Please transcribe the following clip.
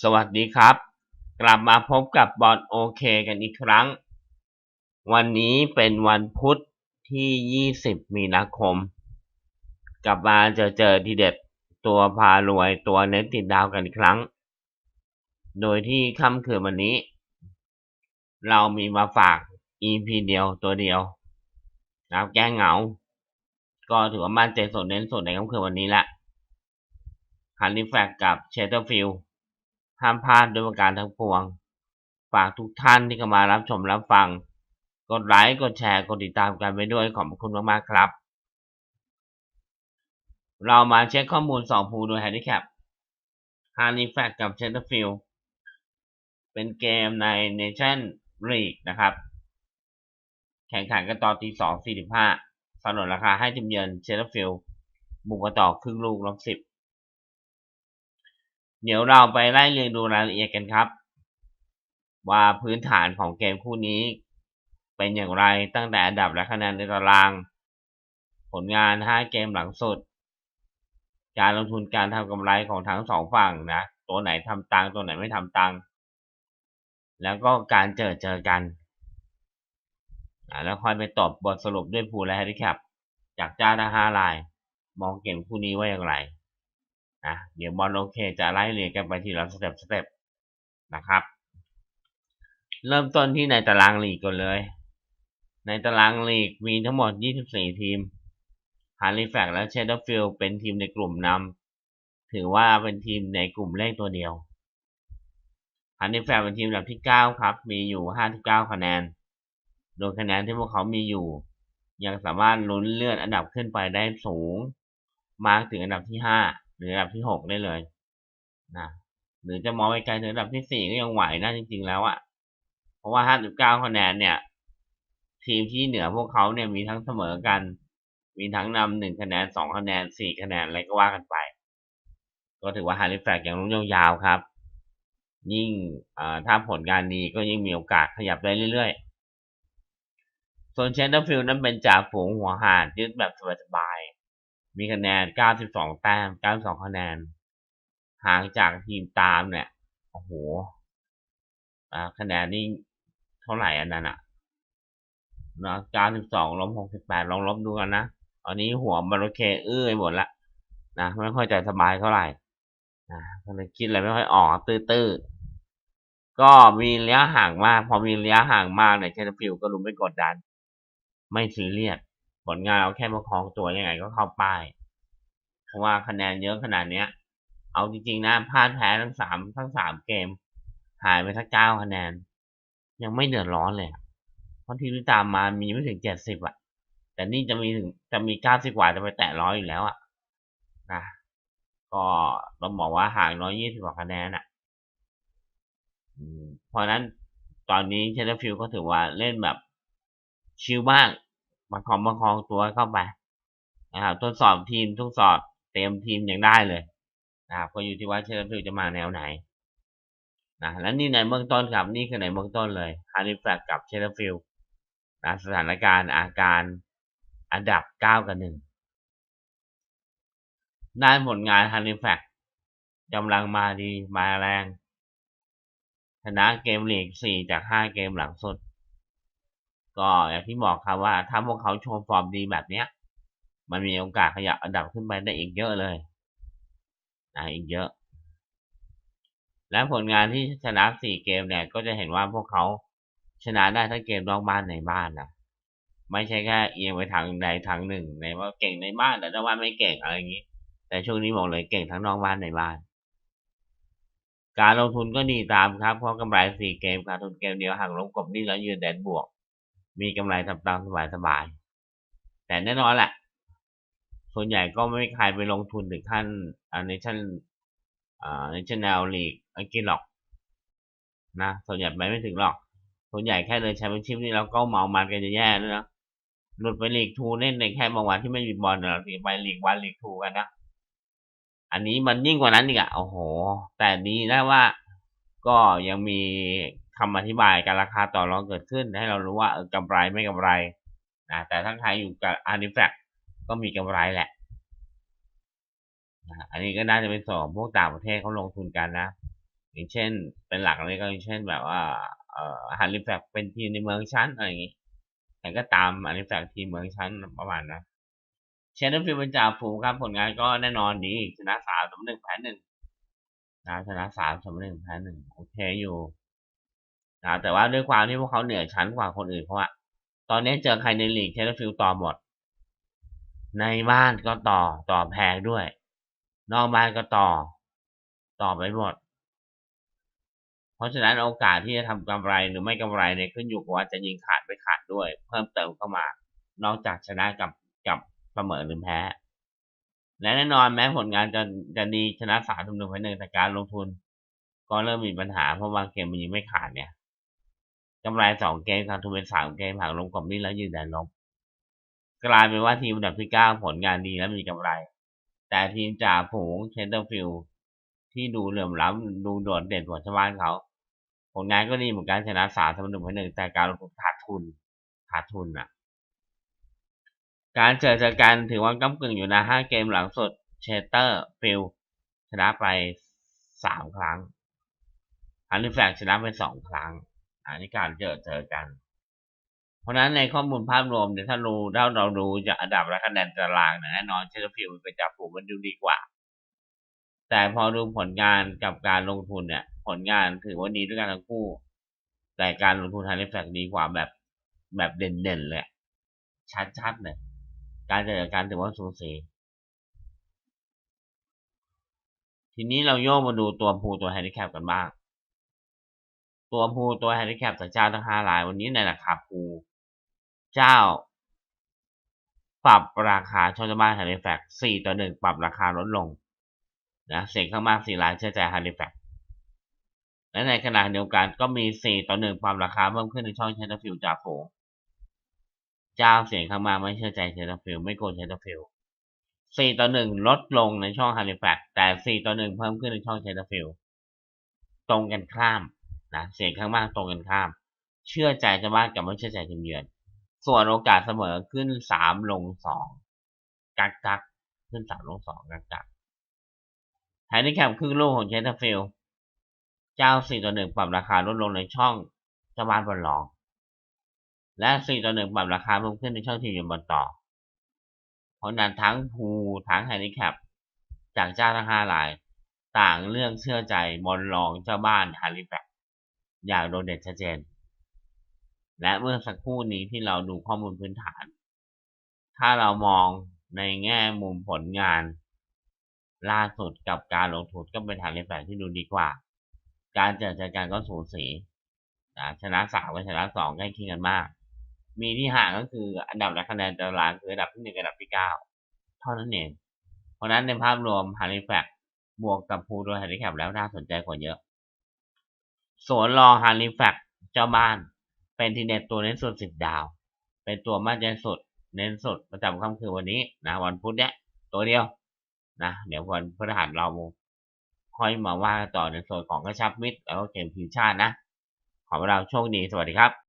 สวัสดีครับ กลับมาพบกับบอลโอเคกันอีกครั้ง วันนี้เป็นวันพุธที่ 20 มีนาคม กลับมาเจอเจอทีเด็ดตัวพารวยตัวเน้นติดดาวกันอีกครั้ง โดยที่ค่ำคืนวันนี้ เรามีมาฝาก EP เดียวตัวเดียวนะครับแก้เหงา ก็ถือว่ามั่นใจส่วนเน้นส่วนในค่ำคืนวันนี้แหละฮันนี่แฟกกับเชสเตอร์ฟิลด์ ห้ามพลาดด้วยประการทั้งปวง ฝากทุกท่านที่เข้ามารับชมรับฟัง กดไลค์ กดแชร์ กดติดตามกันไปด้วยขอบคุณมากๆครับ เรามาเช็คข้อมูล2ภูโดย Handicap h a r n i f a c กับ Chesterfield เป็นเกมใน Nation League นะครับ แข่งขันกันต่อตี2.45สนนราคาให้ทีมเยือน Chesterfield บุกมาต่อครึ่งลูกลบ10 เดี๋ยวเราไปไล่เรียงดูรายละเอียดกันครับ ว่าพื้นฐานของเกมคู่นี้ เป็นอย่างไรตั้งแต่อันดับและคะแนนในตาราง ผลงาน 5 เกมหลังสุด การลงทุนการทำกำไรของทั้งสองฝั่งนะ ตัวไหนทำตังตัวไหนไม่ทำตังแล้วก็การเจอเจอกันแล้วค่อยไปตอบบทสรุปด้วยพูและแฮนดิแคปจากจ้าทั้งห้าราย มองเกมคู่นี้ว่าอย่างไร นะเดี๋ยวบอลโอเคจะไล่เรียงกันไปทีละสเต็ปสเต็ปนะครับ เริ่มต้นที่ในตารางลีกก่อนเลย ในตารางลีกมีทั้งหมด 24 ทีมฮาริแฟกและเชสเตอร์ฟิลด์เป็นทีมในกลุ่มนำถือว่าเป็นทีมในกลุ่มเลขตัวเดียวฮาริแฟกเป็นทีมลำดับที่ 9 ครับ มีอยู่ 59 คะแนน โดยคะแนนที่พวกเขามีอยู่ ยังสามารถลุ้นเลื่อนอันดับขึ้นไปได้สูง มากถึงอันดับที่ 5 รืออันดับที่หกได้เลยนะหรือจะมองไปไกลถึงอันดับที่สี่ก็ยังไหวนะจริง ๆ แล้วอะ่ะเพราะว่าห้าสิบเก้าคะแนนเนี่ย ทีมที่เหนือพวกเขาเนี่ยมีทั้งเสมอกัน มีทั้งนำหนึ่งคะแนนสองคะแนนสี่คะแนนอะไรก็ว่ากันไป ก็ถือว่าฮาริแฟกยังลุ้นยาวๆครับ ยิ่งถ้าผลงานดีก็ยิ่งมีโอกาสขยับได้เรื่อยๆส่วนเชนเตอร์ฟิลด์นั้นเป็นจ่าฝูงหัวหาดยึดแบบสบาย มีคะแนน 92 แต้ม 92 คะแนน ห่างจากทีมตามเนี่ย โอ้โหคะแนนนี่เท่าไหร่อันนั้นอะนะ92ลบ68 ลองลบดูกันนะอันนี้หัวบาร์เคเอื้อหมดละนะ ไม่ค่อยใจสบายเท่าไหร่นะก็เลยคิดอะไรไม่ค่อยออกตื้อๆ ก็มีระยะห่างมาก พอมีระยะห่างมากเนี่ยเชนฟิลก็รู้ไม่กดดัน ไม่ซีเรียส ผลงานเอาแค่ประคองตัวยังไงก็เข้าป้าย เพราะว่าคะแนนเยอะขนาดเนี้ย เอาจริงๆนะพลาดแพ้ทั้งสามทั้งสามเกม หายไปทั้งเก้าคะแนน ยังไม่เดือดร้อนเลยเพราะทีมที่ตามมามีไม่ถึงเจ็ดสิบอะ แต่นี่จะมีถึงจะมีเก้าสิบกว่าจะไปแตะร้อยอยู่แล้วอะนะก็เราบอกว่าห่างน้อยยี่สิบกว่าคะแนนอะเพราะนั้นตอนนี้เชนเนอร์ฟิลก็ถือว่าเล่นแบบชิลมาก มาคองมประคองตัวเข้าไปนะครับทดสอบทีมทดสอบเต็มทีมอย่างได้เลยนะครับก็อยู่ที่ว่าเชลซีจะมาแนวไหนนะและนี่ในเบื้องต้นครับนี่คือในเบื้องต้นเลยฮาริแฟกกับเชลซีนะสถานการณ์อาการอันดับเก้ากับหนึ่งด้านผลงานฮาริแฟกกำลังมาดีมาแรงชนะเกมลีกสี่จากห้าเกมหลังสุด ก็อย่างที่บอกครับว่าถ้าพวกเขาโชว์ฟอร์มดีแบบเนี้ย มันมีโอกาสขยับอันดับขึ้นไปได้อีกเยอะเลยนะอีกเยอะ และผลงานที่ชนะสี่เกมเนี่ยก็จะเห็นว่าพวกเขาชนะได้ทั้งเกมนอกบ้านในบ้านนะไม่ใช่แค่เอียงไปทางใดทางหนึ่งในว่าเก่งในบ้านแต่นอกบ้านไม่เก่งอะไรอย่างนี้ แต่ช่วงนี้บอกเลยเก่งทั้งนอกบ้านในบ้าน การลงทุนก็ดีตามครับเพราะกำไรสี่เกมขาดทุนเกมเดียวห่างลงกบนี่แล้วยืนแดนบวก มีกำไรทำตามสบายสบาย แต่แน่นอนแหละ ส่วนใหญ่ก็ไม่มีใครไปลงทุนถึงขั้นในชั้นในชั้นแนวลีกอังกฤษหรอก นะ ส่วนใหญ่ไปไม่ถึงหรอก ส่วนใหญ่แค่เลยแชมเปี้ยนชิพนี่เราก็เมามันกันจะแย่แล้วนะหลุดไปลีกทูเล่นในแค่บางวันที่ไม่มีบอลเราไปลีกวันลีกทูกันนะอันนี้มันยิ่งกว่านั้นอีกอะโอ้โห แต่ดีนะว่าก็ยังมี คำอธิบายการราคาต่อรองเกิดขึ้น ให้เรารู้ว่าเออกำไรไม่กำไรนะแต่ทั้งใครอยู่กับอาร์นิแฟกก็มีกำไรแหละนะอันนี้ก็น่าจะเป็นส่วนพวกต่างประเทศเขาลงทุนกันนะ อย่างเช่น เป็นหลักเลยก็อย่างเช่นแบบว่าเอ่อฮันริแฟกเป็นทีมในเมืองชั้นอะไรอย่างงี้แต่ก็ตามฮันริแฟกทีมเมืองชั้นประมาณนั้นเชนเนอร์ฟิลเป็นจ่าฝูงครับผลงานก็แน่นอนดีชนะสามสมหนึ่งแพ้หนึ่งนะชนะสามสมหนึ่งแพ้หนึ่งโอเคอยู่ นะแต่ว่าด้วยความที่พวกเขาเหนือชั้นกว่าคนอื่นเพราะว่า ตอนนี้เจอใครในลีกเชนเนอร์ฟิลต่อหมด ในบ้านก็ต่อต่อแพงด้วย นอกบ้านก็ต่อ ต่อไปหมด เพราะฉะนั้นโอกาสที่จะทำกำไรหรือไม่กำไรเนี่ยขึ้นอยู่กับว่าจะยิงขาดไปขาดด้วย เพิ่มเติมเข้ามา นอกจากชนะกับกับเสมอหรือแพ้ และแน่นอนแม้ผลงานจะจะดีชนะสามทุนหนึ่งไปหนึ่งแต่การลงทุน ก็เริ่มมีปัญหาเพราะบางเกมมันยิงไม่ขาดเนี่ย กำไรสองเกมขาดทุนเป็นสามเกมหักลงกลมนี้แล้วยืนแดนลบกลายเป็นว่าทีมอันดับที่เก้าผลงานดีและมีกำไร แต่ทีมจ่าฝูงเชนเตอร์ฟิลที่ดูเหลื่อมล้ำดูโดดเด่นกว่าชาวบ้านเขา ผลงานก็ดีเหมือนกันชนะสามสมหนึ่งไปหนึ่งแต่การลงทุนขาดทุนขาดทุนอะ การเจอเจอกันถือว่าก้ากึ่งอยู่นะห้าเกมหลังสุดเชเตอร์ฟิลชนะไปสามครั้งฮันนี่แฟกชนะไปสองครั้ง อันนี้การณ์เจอเจอกัน เพราะนั้นในข้อมูลภาพรวมเนี่ยถ้ารู้ถ้าเราดูจากอันดับและคะแนนตารางเนี่ยแน่นอนเชเตอร์ฟิลเป็นจ่าฝูงมันดูดีกว่า แต่พอดูผลงานกับการลงทุนเนี่ย ผลงานถือว่าดีด้วยกันทั้งคู่ แต่การลงทุนฮันนี่แฟกดีกว่าแบบแบบเด่นๆเลยชัดๆเลยการเจอกันถือว่าสูสีทีนี้เราโยกมาดูตัวพูตัวแฮนดิแคปกันบ้าง ตัวพูตัวแฮนดิแคปจากเจ้าทั้งห้ารายวันนี้ในราคาพูเจ้า ปรับราคาช่องเจ้าบ้านแฮนดิแฟกสี่ต่อหนึ่งปรับราคาลดลงนะเสียงข้างมากสี่รายเชื่อใจแฮนดิแฟกและในขณะเดียวกันก็มีสี่ต่อหนึ่งปรับราคาเพิ่มขึ้นในช่องเชนเตอร์ฟิลจาฝูงเจ้าเสียงข้างมากไม่เชื่อใจเชนเตอร์ฟิลไม่โกนเชนเตอร์ฟิลสี่ต่อหนึ่งลดลงในช่องฮันดิแฟกแต่สี่ต่อหนึ่งเพิ่มขึ้นในช่องเชนเตอร์ฟิลตรงกันข้าม นะเสียงข้างมากตรงกันข้าม เชื่อใจเจะบ้านกับไม่เชื่อใจทีมเยือน ส่วนโอกาสเสมอขึ้นสามลงสองกักกักขึ้นสามลงสองกักกักฮันดิแคปครึ่งลูกของเชนเตอร์ฟิลเจ้าสี่ต่อหนึ่งปรับราคาลดลงในช่องเจ้าบ้านบอลรอง และสี่ต่อหนึ่งปรับราคาเพิ่มขึ้นในช่องทีมเยือนบอลต่อเพราะนั้นทั้งพูทั้งแฮนิแคปจากเจ้าทั้งห้าราย ต่างเลือกเชื่อใจบอลรองเจ้าบ้านฮาริแฟก อย่างโดดเด่นชัดเจน และเมื่อสักครู่นี้ที่เราดูข้อมูลพื้นฐาน ถ้าเรามองในแง่มุมผลงาน ล่าสุดกับการลงทุนก็เป็นฮาริแฟกที่ดูดีกว่า การเจอเจอกันก็สูสีนะชนะสามกับชนะสองใกล้เคียงกันมาก มีที่ห่างก็คืออันดับและคะแนนตารางคืออันดับที่หนึ่งกับอันดับที่เก้าเท่านั้นเอง เพราะฉะนั้นในภาพรวมฮาริแฟกบวกกับพูโดยฮาริแคปแล้วน่าสนใจกว่าเยอะ สวนรอฮาริแฟกเจ้าบ้าน เป็นทีเด็ดตัวเน้นสุดสิบดาว เป็นตัวมั่นใจสุด เน้นสุดประจำค่ำคืนวันนี้นะวันพุธเนี้ยตัวเดียวนะเดี๋ยววันพฤหัสเราค่อยมาว่าต่อในส่วนของกระชับมิตรแล้วก็เกมทีมชาตินะ ขอให้เราโชคดีสวัสดีครับ